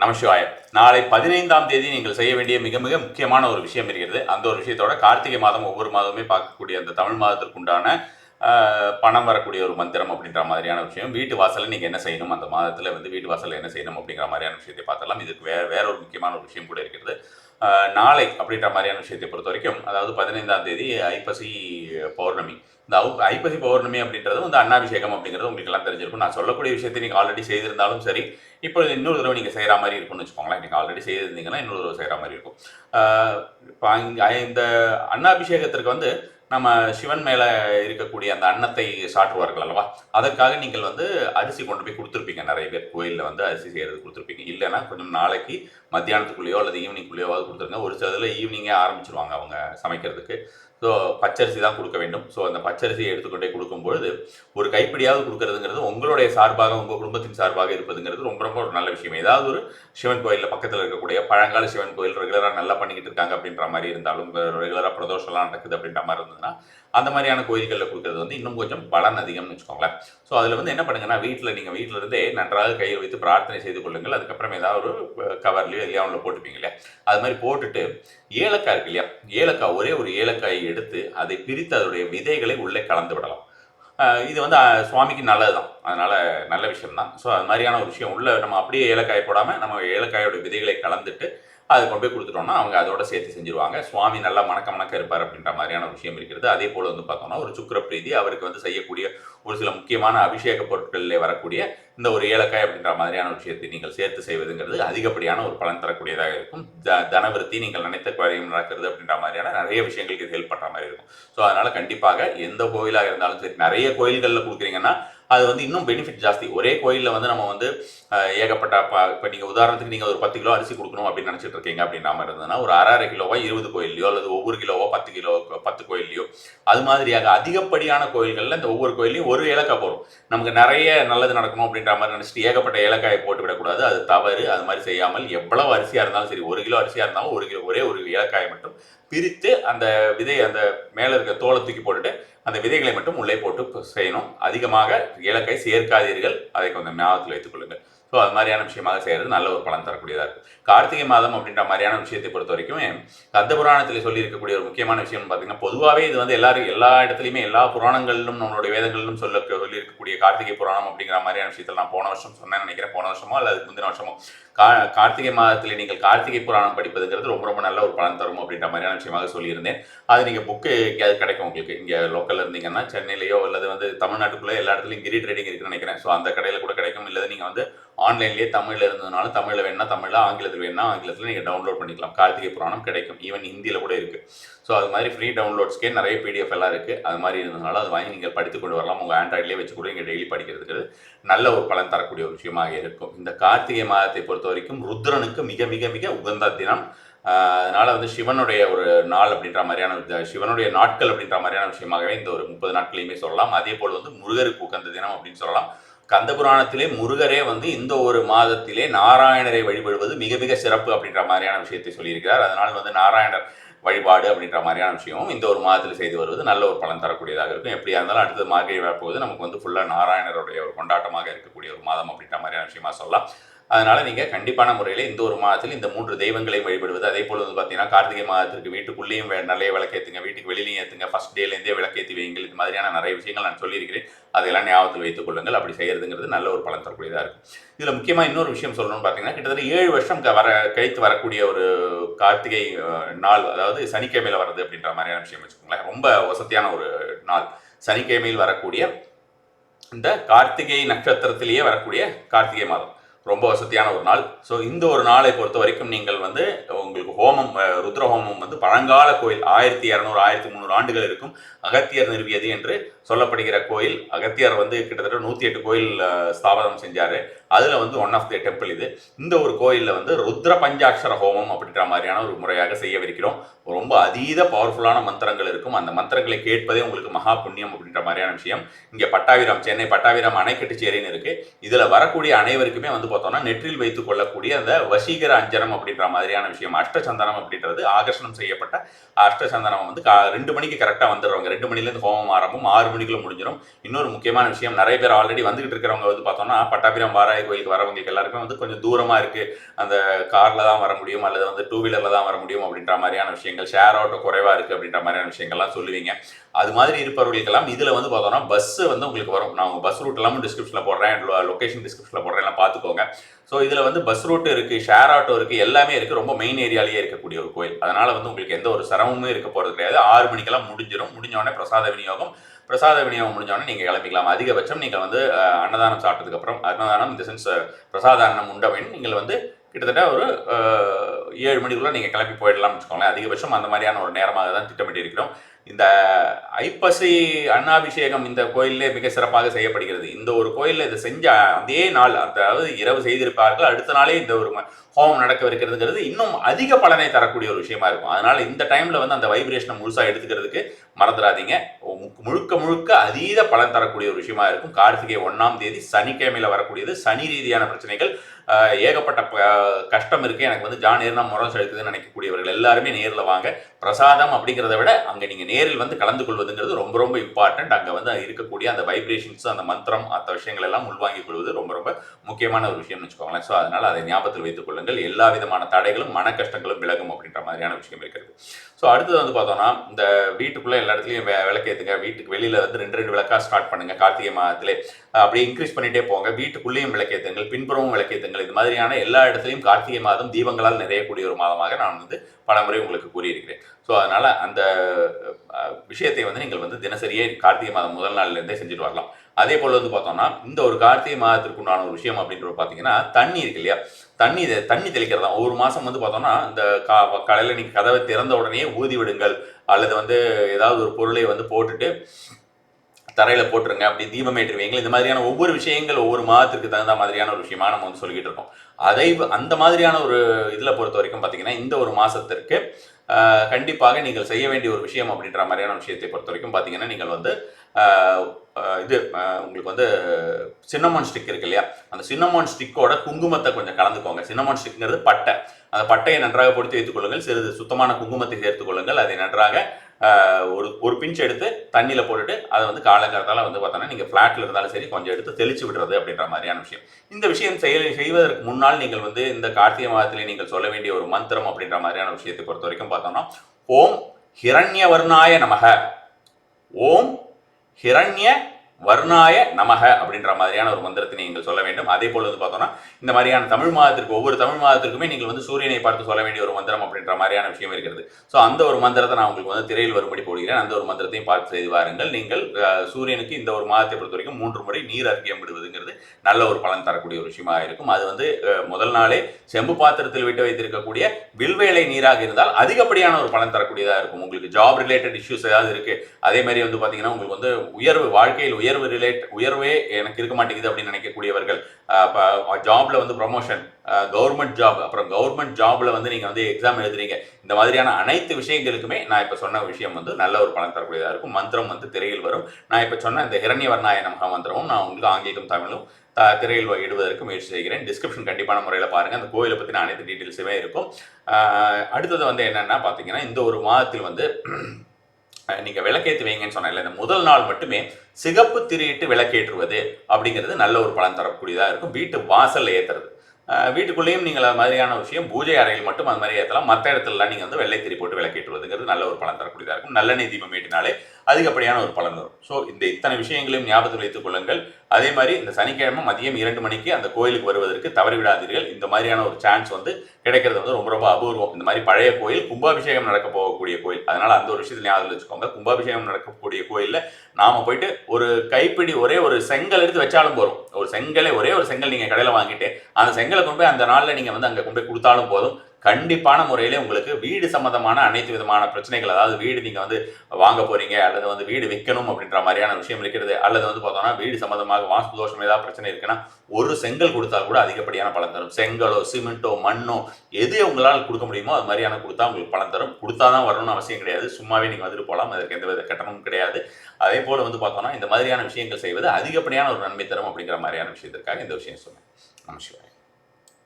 நமசிவாய நாளை பதினைந்தாம் தேதி நீங்கள் செய்ய வேண்டிய மிக மிக முக்கியமான ஒரு விஷயம் இருக்கிறது. அந்த ஒரு விஷயத்தோட கார்த்திகை மாதம் ஒவ்வொரு மாதமே பார்க்கக்கூடிய அந்த தமிழ் மாதத்திற்குண்டான பணம் வரக்கூடிய ஒரு மந்திரம் அப்படின்ற மாதிரியான விஷயம். வீட்டு வாசலில் நீங்கள் என்ன செய்யணும்? அந்த மாதத்தில் வந்து வீட்டு வாசலில் என்ன செய்யணும்? அப்படிங்கிற மாதிரியான விஷயத்தை பார்த்தலாம் இதுக்கு வேறு வேற ஒரு முக்கியமான ஒரு விஷயம் கூட இருக்கிறது. நாளை அப்படின்ற மாதிரியான விஷயத்தை பொறுத்த வரைக்கும் அதாவது பதினைந்தாம் தேதி ஐப்பசி பௌர்ணமி. இந்த ஐப்பசி பௌர்ணமி அப்படின்றது வந்து அன்னாபிஷேகம் அப்படிங்கிறது உங்களுக்கு எல்லாம் தெரிஞ்சிருக்கும். நான் சொல்லக்கூடிய விஷயத்தை நீங்கள் ஆல்ரெடி செய்திருந்தாலும் சரி இப்போ இன்னொரு தடவை நீங்கள் செய்கிற மாதிரி இருக்கும்னு வச்சுக்கோங்களேன். நீங்கள் ஆல்ரெடி செய்திருந்தீங்கன்னா இன்னொரு தடவை செய்கிற மாதிரி இருக்கும். இப்போ இந்த அன்னாபிஷேகத்திற்கு வந்து நம்ம சிவன் மேலே இருக்கக்கூடிய அந்த அன்னத்தை சாற்றுவார்கள் அல்லவா? அதற்காக நீங்கள் வந்து அரிசி கொண்டு போய் கொடுத்துருப்பீங்க. நிறைய பேர் கோயிலில் வந்து அரிசி செய்கிறது கொடுத்துருப்பீங்க. இல்லைன்னா கொஞ்சம் நாளைக்கு மத்தியானத்துக்குள்ளேயோ அல்லது ஈவினிங்குள்ளேயோவாது கொடுத்துருங்க. ஒரு சிலதில் ஈவினிங்கே ஆரம்பிச்சிருவாங்க அவங்க சமைக்கிறதுக்கு. ஸோ பச்சரிசி தான் கொடுக்க வேண்டும். ஸோ அந்த பச்சரிசியை எடுத்துக்கொண்டே கொடுக்கும்பொழுது ஒரு கைப்பிடியாவது கொடுக்கறதுங்கிறது உங்களுடைய சார்பாக உங்கள் குடும்பத்தின் சார்பாக இருப்பதுங்கிறது ரொம்ப ரொம்ப ஒரு நல்ல விஷயம். ஏதாவது ஒரு சிவன் கோயிலில் பக்கத்தில் இருக்கக்கூடிய பழங்கால சிவன் கோயில் ரெகுலராக நல்லா பண்ணிக்கிட்டு இருக்காங்க அப்படின்ற மாதிரி இருந்தாலும் ரெகுலராக பிரதோஷம்லாம் நடக்குது அப்படின்ற மாதிரி இருந்ததுன்னா அந்த மாதிரியான கோயில்களில் கொடுக்கறது வந்து இன்னும் கொஞ்சம் பலன் அதிகம்னு வச்சுக்கோங்களேன். ஸோ அதில் வந்து என்ன பண்ணுங்கன்னா வீட்டில் நீங்கள் வீட்டில் இருந்தே நன்றாக கையில் வைத்து பிரார்த்தனை செய்து கொள்ளுங்கள். அதுக்கப்புறம் ஏதாவது ஒரு கவர்லையோ இல்லையா ஒன்று போட்டுப்பீங்க இல்லையா? அது மாதிரி போட்டுட்டு ஏலக்காய் இருக்கு இல்லையா? ஏலக்காய் ஒரே ஒரு ஏலக்காயை எடுத்து அதை பிரித்து அதனுடைய விதைகளை உள்ளே கலந்து விடலாம். இது வந்து சுவாமிக்கு நல்லது தான் அதனால் நல்ல விஷயம் தான் ஸோ அது மாதிரியான ஒரு விஷயம் உள்ள நம்ம அப்படியே ஏலக்காய் போடாமல் நம்ம ஏலக்காயோட விதைகளை கலந்துட்டு அது கொண்டு போய் கொடுத்துட்டோம்னா அவங்க அதோட சேர்த்து செஞ்சுருவாங்க. சுவாமி நல்லா மணக்க மணக்க இருப்பார் அப்படின்ற மாதிரியான விஷயம் இருக்கிறது. அதே போல் வந்து பார்த்தோம்னா ஒரு சுக்கர பிரீதி அவருக்கு வந்து செய்யக்கூடிய ஒரு சில முக்கியமான அபிஷேக பொருட்களில் வரக்கூடிய இந்த ஒரு ஏலக்காய் அப்படின்ற மாதிரியான விஷயத்தை நீங்கள் சேர்த்து செய்வதுங்கிறது அதிகப்படியான ஒரு பலன் தரக்கூடியதாக இருக்கும். த தனவிருத்தி நீங்கள் நினைத்த குறையும் நடக்கிறது அப்படின்ற மாதிரியான நிறைய விஷயங்களுக்கு இது ஹெல்ப் பண்ணுற மாதிரி இருக்கும். ஸோ அதனால் கண்டிப்பாக எந்த கோயிலாக இருந்தாலும் சரி நிறைய கோயில்களில் கொடுக்குறீங்கன்னா அது வந்து இன்னும் பெனிஃபிட் ஜாஸ்தி. ஒரே கோயிலில் வந்து நம்ம வந்து ஏகப்பட்ட இப்போ நீங்கள் உதாரணத்துக்கு நீங்கள் ஒரு பத்து கிலோ அரிசி கொடுக்கணும் அப்படின்னு நினச்சிட்டு இருக்கீங்க அப்படின்ற மாதிரி இருந்ததுன்னா ஒரு அரை அரை கிலோவா இருபது கோயில்லையோ அல்லது ஒவ்வொரு கிலோவோ பத்து கிலோ பத்து கோயில்லையோ அது மாதிரியாக அதிகப்படியான கோயில்களில் இந்த ஒவ்வொரு கோயிலையும் ஒரு ஏலக்காய் போடும் நமக்கு நிறைய நல்லது நடக்கணும் அப்படின்ற மாதிரி நினச்சிட்டு ஏகப்பட்ட ஏலக்காயை போட்டு விடக்கூடாது. அது தவறு. அது மாதிரி செய்யாமல் எவ்வளவு அரிசியாக இருந்தாலும் சரி ஒரு கிலோ அரிசியாக இருந்தாலும் ஒரு கிலோ ஒரே ஒரு ஏலக்காயை மட்டும் பிரித்து அந்த விதை அந்த மேலே இருக்க தோலை தூக்கி போட்டுட்டு அந்த விதைகளை மட்டும் உள்ளே போட்டு செய்யணும். அதிகமாக ஏலக்காய் சேர்க்காதீர்கள். அதை கொஞ்சம் ஞாபகத்தில் வைத்துக் கொள்ளுங்கள். ஸோ அது மாதிரியான விஷயமாக செய்கிறது நல்ல ஒரு பலன் தரக்கூடியதாக இருக்கும் கார்த்திகை மாதம் அப்படின்ற மாதிரியான விஷயத்தை பொறுத்த வரைக்கும் கந்த புராணத்தில் சொல்லியிருக்கக்கூடிய ஒரு முக்கியமான விஷயம்னு பார்த்தீங்கன்னா பொதுவாகவே இது வந்து எல்லாரும் எல்லா இடத்துலையுமே எல்லா புராணங்களிலும் நம்மளுடைய வேதங்களிலும் சொல்ல சொல்லியிருக்கக்கூடிய கார்த்திகை புராணம் அப்படிங்கிற மாதிரியான விஷயத்தில் நான் போன வருஷம் சொன்னேன்னு நினைக்கிறேன். போன வருஷமோ அல்லது முந்தின வருஷமோ. கா கார்த்திகை மாதத்தில் நீங்கள் கார்த்திகை புராணம் படிப்பதுங்கிறது ரொம்ப ரொம்ப நல்ல ஒரு பலன் தரும் அப்படின்ற மாதிரியான விஷயமாக சொல்லியிருந்தேன். அது நீங்கள் புக்கு எங்கேயாவது கிடைக்கும் உங்களுக்கு. இங்கே லோக்கலில் இருந்தீங்கன்னா சென்னையிலையோ அல்லது வந்து தமிழ்நாட்டுக்குள்ளே எல்லா இடத்துலையும் கிரி ட்ரேடிங் இருக்குன்னு நினைக்கிறேன். ஸோ அந்த கடையில் கூட கிடைக்கும். இல்லை நீங்கள் வந்து ஆன்லைன்லேயே தமிழில் இருந்ததுனால தமிழில் வேணா தமிழில் ஆங்கிலத்தில் வேணா ஆங்கிலத்தில் நீங்கள் டவுன்லோட் பண்ணிக்கலாம். கார்த்திகை புராணம் கிடைக்கும். ஈவன் ஹிந்தியில் கூட இருக்குது ஸோ அது மாதிரி ஃப்ரீ டவுன்லோட்ஸ்க்கே நிறைய பிடிஎஃப் எல்லாம் இருக்குது அது மாதிரி இருந்ததுனால அது வாங்கி நீங்கள் படித்து கொண்டு வரலாம். உங்கள் ஆண்ட்ராய்ட்லேயே வச்சு கூட நீங்கள் டெய்லி படிக்கிறதுக்கு நல்ல ஒரு பலன் தரக்கூடிய ஒரு விஷயமாக இருக்கும். இந்த கார்த்திகை மாதத்தை பொறுத்த வரைக்கும் ருத்ரனுக்கு மிக மிக மிக உகந்த தினம். அதனால் வந்து சிவனுடைய ஒரு நாள் அப்படின்ற மாதிரியான சிவனுடைய நாட்கள் அப்படின்ற மாதிரியான விஷயமாகவே இந்த ஒரு முப்பது நாட்களையுமே சொல்லலாம். அதே போல் வந்து முருகருக்கு உகந்த தினம் அப்படின்னு சொல்லலாம். கந்த புராணத்திலே முருகரே வந்து இந்த ஒரு மாதத்திலே நாராயணரை வழிபடுவது மிக மிக சிறப்பு அப்படின்ற மாதிரியான விஷயத்தை சொல்லியிருக்கிறார். அதனால் வந்து நாராயணர் வழிபாடு அப்படின்ற மாதிரியான விஷயமும் இந்த ஒரு மாதத்தில் செய்து வருவது நல்ல ஒரு பலன் தரக்கூடியதாக இருக்கும். எப்படியா இருந்தாலும் அடுத்தது மார்கழி வரப்போகுது நமக்கு வந்து ஃபுல்லாக நாராயணருடைய ஒரு கொண்டாட்டமாக இருக்கக்கூடிய ஒரு மாதம் அப்படின்ற மாதிரியான விஷயமா சொல்லலாம். அதனால நீங்க கண்டிப்பான முறையில் இந்த ஒரு மாதத்தில் இந்த மூன்று தெய்வங்களை வழிபடுவது. அதே போல வந்து பார்த்தீங்கன்னா கார்த்திகை மாதத்திற்கு வீட்டுக்குள்ளேயும் நிறைய விளக்கேற்றுங்க வீட்டுக்கு வெளியிலையும் ஏற்றுங்க ஃபர்ஸ்ட் டேலேருந்தே விளக்கேற்றி வைங்கள் இது மாதிரியான நிறைய விஷயங்கள் நான் சொல்லியிருக்கிறேன். அதையெல்லாம் ஞாபகத்தில் வைத்துக் கொள்ளுங்கள். அப்படி செய்யறதுங்கிறது நல்ல ஒரு பலன் தரக்கூடியதாக இருக்கும். இதில் முக்கியமாக இன்னொரு விஷயம் சொல்லணும்னு பார்த்தீங்கன்னா கிட்டத்தட்ட ஏழு வருஷம் வர கழித்து வரக்கூடிய ஒரு கார்த்திகை நாள் அதாவது சனிக்கிழமையில் வருது அப்படின்ற மாதிரியான விஷயம் வச்சுக்கோங்களேன். ரொம்ப வசதியான ஒரு நாள். சனிக்கிழமையில் வரக்கூடிய இந்த கார்த்திகை நட்சத்திரத்திலேயே வரக்கூடிய கார்த்திகை மாதம். ரொம்ப வசதியான ஒரு நாள். ஸோ இந்த ஒரு நாளை பொறுத்த வரைக்கும் நீங்கள் வந்து உங்களுக்கு ஹோமம் ருத்ர ஹோமம் வந்து பழங்கால கோயில் ஆயிரத்தி இரநூறு ஆயிரத்தி முந்நூறு ஆண்டுகள் இருக்கும். அகத்தியர் நிறுவியது என்று சொல்லப்படுகிற கோயில் அகத்தியர் வந்து கிட்டத்தட்ட நூற்றி எட்டு கோயில் ஸ்தாபனம் செஞ்சார். அதில் வந்து ஒன் ஆஃப் தி டெம்பிள் இது. இந்த ஒரு கோயிலில் வந்து ருத்ர பஞ்சாட்சர ஹோமம் அப்படின்ற மாதிரியான ஒரு முறையாக செய்யவிருக்கிறோம். ரொம்ப அதீத பவர்ஃபுல்லான மந்திரங்கள் இருக்கும். அந்த மந்திரங்களை கேட்பதே உங்களுக்கு மகா புண்ணியம் அப்படின்ற மாதிரியான விஷயம். இங்கே பட்டாவிரம் சென்னை பட்டாவிரம் அணைக்கட்டுச்சேரின்னு இருக்குது இதில் வரக்கூடிய அனைவருக்குமே வந்து பார்த்தோம்னா நெற்றில் வைத்துக் கொள்ளக்கூடிய அந்த வசீகர அஞ்சனம் அப்படின்ற மாதிரியான விஷயம். அஷ்டசந்தனம் அப்படின்றது ஆகர்ஷணம் செய்யப்பட்ட அஷ்டசந்தனம் வந்து ரெண்டு மணிக்கு கரெக்டாக வந்துடுவாங்க ரெண்டு மணிலேருந்து ஹோமம் ஆரம்பம் ஆறு மணிக்குள்ள முடிஞ்சிடும் இன்னொரு முக்கியமான விஷயம் நிறைய பேர் ஆல்ரெடி வந்துகிட்டு இருக்கிறவங்க வந்து பார்த்தோம்னா பட்டாபிராம் வர கருப்பராய கோயிலுக்கு வரவங்களுக்கு எல்லாருக்குமே வந்து கொஞ்சம் தூரமாக இருக்குது அந்த காரில் தான் வர முடியும் அல்லது வந்து டூ வீலரில் தான் வர முடியும் அப்படின்ற மாதிரியான விஷயங்கள். ஷேர் ஆட்டோ குறைவாக இருக்குது அப்படின்ற மாதிரியான விஷயங்கள்லாம் சொல்லுவீங்க. அது மாதிரி இருப்பவர்களுக்கெல்லாம் இதில் வந்து பார்த்தோம்னா பஸ்ஸு வந்து உங்களுக்கு வரும். நான் உங்கள் பஸ் ரூட் எல்லாமே டிஸ்கிரிப்ஷனில் போடுறேன். லொக்கேஷன் டிஸ்கிரிப்ஷனில் போடுறேன். எல்லாம் பார்த்துக்கோங்க ஸோ இதில் வந்து பஸ் ரூட் இருக்குது ஷேர் ஆட்டோ இருக்குது எல்லாமே இருக்குது ரொம்ப மெயின் ஏரியாலேயே இருக்கக்கூடிய ஒரு கோயில். அதனால் வந்து உங்களுக்கு எந்த ஒரு சிரமமும் இருக்க போகிறது கிடையாது. ஆறு மணிக்கெல்லாம் முடிஞ்சிடும் முடிஞ்ச உடனே பிரசாத விநியோகம். பிரசாத விநியோகம் முடிஞ்சோடனே நீங்கள் கிளம்பிக்கலாம். அதிகபட்சம் நீங்கள் வந்து அன்னதானம் சாப்பிட்டதுக்கப்புறம் அன்னதானம் இந்த சென்ஸ் பிரசாத அன்னம் உண்டவன் நீங்கள் வந்து கிட்டத்தட்ட ஒரு ஏழு மணிக்குள்ளே நீங்கள் கிளம்பி போயிடலாம்னு வச்சுக்கோங்களேன். அதிகபட்சம் அந்த மாதிரியான ஒரு நேரமாக தான் திட்டமிட்டு இருக்கிறோம். இந்த ஐப்பசி அன்னாபிஷேகம் இந்த கோயிலே மிக சிறப்பாக செய்யப்படுகிறது. இந்த ஒரு கோயிலில் இதை செஞ்ச அதே நாள் அதாவது இரவு செய்திருப்பார்கள். அடுத்த நாளே இந்த ஒரு ம- ஹோமம் நடக்கவிருக்கிறதுங்கிறது இன்னும் அதிக பலனை தரக்கூடிய ஒரு விஷயமா இருக்கும். அதனால் இந்த டைமில் வந்து அந்த வைப்ரேஷனை முழுசாக எடுத்துக்கிறதுக்கு மறந்துடாதீங்க. முழுக்க முழுக்க அதீத பலன் தரக்கூடிய ஒரு விஷயமா இருக்கும். கார்த்திகை ஒன்னாம் தேதி சனிக்கிழமையில வரக்கூடியது சனி ரீதியான பிரச்சனைகள். ஏகப்பட்ட கஷ்டம் இருக்குது எனக்கு வந்து ஜான் நேர்னா முறம் செலுத்துதுன்னு நினைக்கக்கூடியவர்கள் எல்லாருமே நேரில் வாங்க. பிரசாதம் அப்படிங்கிறத விட அங்கே நீங்கள் நேரில் வந்து கலந்து கொள்வதுங்கிறது ரொம்ப ரொம்ப இம்பார்ட்டன்ட் அங்கே வந்து இருக்கக்கூடிய அந்த வைப்ரேஷன்ஸ் அந்த மந்திரம் மற்ற விஷயங்கள் எல்லாம் உள்வாங்கிக் கொள்வது ரொம்ப ரொம்ப முக்கியமான ஒரு விஷயம்னு வச்சுக்கோங்களேன். ஸோ அதனால் அதை ஞாபகத்தில் வைத்துக் கொள்ளுங்கள். எல்லா விதமான தடைகளும் மன கஷ்டங்களும் விலகும் அப்படின்ற மாதிரியான விஷயம் இருக்கிறது. ஸோ அடுத்தது வந்து பார்த்தோம்னா இந்த வீட்டுக்குள்ளே எல்லா இடத்துலையும் வே- விளக்கேத்துங்க. வீட்டுக்கு வெளியில் வந்து ரெண்டு ரெண்டு விளக்காக ஸ்டார்ட் பண்ணுங்கள் கார்த்திகை மாதத்திலே. அப்படியே இன்க்ரீஸ் பண்ணிகிட்டே போங்க. வீட்டுக்குள்ளேயும் விளக்கேத்துங்கள். பின்புறமும் விளக்கேத்துங்கள் இது மாதிரியான எல்லா இடத்துலையும் கார்த்திகை மாதம் தீபங்களால் நிறையக்கூடிய ஒரு மாதமாக நான் வந்து பலமுறை உங்களுக்கு கூறியிருக்கிறேன். ஸோ அதனால் அந்த விஷயத்தை வந்து நீங்கள் வந்து தினசரியே கார்த்திகை மாதம் முதல் நாள்லேருந்தே செஞ்சுட்டு வரலாம். அதே போல் வந்து பார்த்தோம்னா இந்த ஒரு கார்த்திகை மாதத்திற்கு உண்டான ஒரு விஷயம் அப்படின்றது பார்த்தீங்கன்னா தண்ணி இருக்கு இல்லையா? தண்ணி தெ- தண்ணி தான். ஒவ்வொரு மாதம் வந்து பார்த்தோம்னா இந்த கா காலையில் நீங்கள் கதவை திறந்த உடனே ஊதி விடுங்கள். அல்லது வந்து ஏதாவது ஒரு பொருளை வந்து போட்டுட்டு தரையில் போட்டுருங்க அப்படி தீபம் ஏற்றுவீங்களா இந்த மாதிரியான ஒவ்வொரு விஷயங்கள் ஒவ்வொரு மாதத்துக்கு தகுந்த மாதிரியான ஒரு விஷயமா நம்ம வந்து சொல்லிக்கிட்டு இருக்கோம். அதை அந்த மாதிரியான ஒரு இதில் பொறுத்த வரைக்கும் பார்த்தீங்கன்னா இந்த ஒரு மாதத்திற்கு கண்டிப்பாக நீங்கள் செய்ய வேண்டிய ஒரு விஷயம் அப்படின்ற மாதிரியான விஷயத்தை பொறுத்த வரைக்கும் பார்த்தீங்கன்னா நீங்கள் வந்து இது உங்களுக்கு வந்து சின்னமான் ஸ்டிக் இருக்கு இல்லையா? அந்த சின்னமான் ஸ்டிக்கோட குங்குமத்தை கொஞ்சம் கலந்துக்கோங்க. சின்னமான் ஸ்டிக்ங்கிறது பட்டை. அந்த பட்டையை நன்றாக பொடித்து வைத்துக் கொள்ளுங்கள். சிறிது சுத்தமான குங்குமத்தை சேர்த்துக் கொள்ளுங்கள். அதை நன்றாக ஒரு ஒரு பிஞ்ச் எடுத்து தண்ணியில் போட்டுட்டு அதை வந்து காலங்காலத்தால் வந்து பார்த்தோன்னா நீங்கள் ஃப்ளாட்டில் இருந்தாலும் சரி கொஞ்சம் எடுத்து தெளிச்சு விடுறது அப்படின்ற மாதிரியான விஷயம். இந்த விஷயம் செய்ய செய்வதற்கு முன்னால் நீங்கள் வந்து இந்த கார்த்திகை மாதத்திலே நீங்கள் சொல்ல வேண்டிய ஒரு மந்திரம் அப்படின்ற மாதிரியான விஷயத்தை பொறுத்த வரைக்கும் பார்த்தோம்னா ஓம் ஹிரண்யவர்ணாய நமக. ஓம் ஹிரண்ய வர்ணாய நமக அப்படின்ற மாதிரியான ஒரு மந்திரத்தை நீங்கள் சொல்ல வேண்டும். அதே போல வந்து பார்த்தோம்னா இந்த மாதிரியான தமிழ் மாதத்திற்கு ஒவ்வொரு தமிழ் மாதத்திற்குமே நீங்கள் வந்து சூரியனை பார்த்து சொல்ல வேண்டிய ஒரு மந்திரம் அப்படின்ற மாதிரியான விஷயம் இருக்கிறது. ஸோ அந்த ஒரு மந்திரத்தை நான் உங்களுக்கு வந்து திரையில் வரும்படி போடுகிறேன். அந்த ஒரு மந்திரத்தையும் பார்த்து செய்து வாருங்கள். நீங்கள் சூரியனுக்கு இந்த ஒரு மாதத்தை பொறுத்த வரைக்கும் மூன்று முறை நீர் அர்க்கியம் விடுவதுங்கிறது நல்ல ஒரு பலன் தரக்கூடிய ஒரு விஷயமாக இருக்கும். அது வந்து முதல் நாளே செம்பு பாத்திரத்தில் விட்டு வைத்திருக்கக்கூடிய வில்வேலை நீராக இருந்தால் அதிகப்படியான ஒரு பலன் தரக்கூடியதாக இருக்கும். உங்களுக்கு ஜாப் ரிலேட்டட் இஷ்யூஸ் ஏதாவது இருக்கு. அதே மாதிரி வந்து பார்த்தீங்கன்னா உங்களுக்கு வந்து உயர்வு வாழ்க்கையில் உயர்வு ரிலேட் உயர்வே எனக்கு இருக்க மாட்டேங்குது அப்படின்னு நினைக்கக்கூடியவர்கள் ஜாபில் வந்து ப்ரொமோஷன் கவர்மெண்ட் ஜாப் அப்புறம் கவர்மெண்ட் ஜாபில் வந்து நீங்கள் வந்து எக்ஸாம் எழுதுறீங்க. இந்த மாதிரியான அனைத்து விஷயங்களுக்குமே நான் இப்போ சொன்ன விஷயம் வந்து நல்ல ஒரு பலன் தரக்கூடியதாக இருக்கும். மந்திரம் வந்து திரையில் வரும். நான் இப்போ சொன்ன இந்த ஹிரண்யவர்ணாய நமக மந்திரமும் நான் உங்களுக்கு ஆங்கிலம் தமிழும் திரையில் இடுவதற்கு முயற்சி செய்கிறேன். டிஸ்கிரிப்ஷன் கண்டிப்பான முறையில் பாருங்கள் அந்த கோயிலை பற்றின அனைத்து டீட்டெயில்ஸுமே இருக்கும். அடுத்தது வந்து என்னென்னா பார்த்தீங்கன்னா இந்த ஒரு மாதத்தில் வந்து நீங்கள் விளக்கேற்றி வைங்கன்னு சொன்னேன்ல இந்த முதல் நாள் மட்டுமே சிகப்பு திரியிட்டு விளக்கேற்றுவது அப்படிங்கிறது நல்ல ஒரு பலன் தரக்கூடியதாக இருக்கும். வீட்டு வாசல்ல ஏற்றுறது வீட்டுக்குள்ளேயும் நீங்கள் அது மாதிரியான விஷயம் பூஜை அறையில் மட்டும் அது மாதிரி ஏற்றலாம். மற்ற இடத்துலலாம் நீங்கள் வந்து வெள்ளை திரி போட்டு விளக்கேற்றுவதுங்கிறது நல்ல ஒரு பலன் தரக்கூடியதாக இருக்கும். நல்லெண்ணெய் தீபம் ஏற்றினாலே அதிகப்படியான ஒரு பலன் வரும். ஸோ இந்த இத்தனை விஷயங்களையும் ஞாபகத்தில் வைத்துக் கொள்ளுங்கள். அதே மாதிரி இந்த சனிக்கிழமை மதியம் இரண்டு மணிக்கு அந்த கோயிலுக்கு வருவதற்கு தவறிவிடாதீர்கள் இந்த மாதிரியான ஒரு சான்ஸ் வந்து கிடைக்கிறது வந்து ரொம்ப ரொம்ப அபூர்வம். இந்த மாதிரி பழைய கோயில் கும்பாபிஷேகம் நடக்க போகக்கூடிய கோயில். அதனால் அந்த ஒரு விஷயத்தை ஞாபகம் வச்சுக்கோங்க. கும்பாபிஷேகம் நடக்கக்கூடிய கோயிலில் நாம் போயிட்டு ஒரு கைப்பிடி ஒரே ஒரு செங்கல் எடுத்து வச்சாலும் போதும். ஒரு செங்கலை ஒரே ஒரு செங்கல் நீங்கள் கடையில் வாங்கிட்டு அந்த செங்கலை கொண்டு போய் அந்த நாளில் நீங்கள் வந்து அங்கே கொண்டு போய் கொடுத்தாலும் போதும். கண்டிப்பான முறையில உங்களுக்கு வீடு சம்பந்தமான அனைத்து விதமான பிரச்சனைகள் அதாவது வீடு நீங்க வந்து வாங்க போறீங்க அல்லது வந்து வீடு விற்கணும் அப்படின்ற மாதிரியான விஷயம் இருக்கிறது அல்லது வந்து பார்த்தோம்னா வீடு சம்பந்தமாக வாஸ்து தோஷம் ஏதாவது பிரச்சனை இருக்குன்னா ஒரு செங்கல் கொடுத்தால் கூட அதிகப்படியான பலன் தரும். செங்கலோ சிமெண்ட்டோ மண்ணோ எது உங்களால் கொடுக்க முடியுமோ அது மாதிரியான கொடுத்தா உங்களுக்கு பலன் தரும். கொடுத்தா தான் வரணும்னு அவசியம் கிடையாது. சும்மாவே நீங்கள் வந்துட்டு போகலாம். அதற்கு எந்த வித கட்டணமும் கிடையாது. அதே போல் வந்து பார்த்தோம்னா இந்த மாதிரியான விஷயங்கள் செய்வது அதிகப்படியான ஒரு நன்மை தரும் அப்படிங்கிற மாதிரியான விஷயத்திற்காக இந்த விஷயம் சொன்னேன். நமஸ்காரம்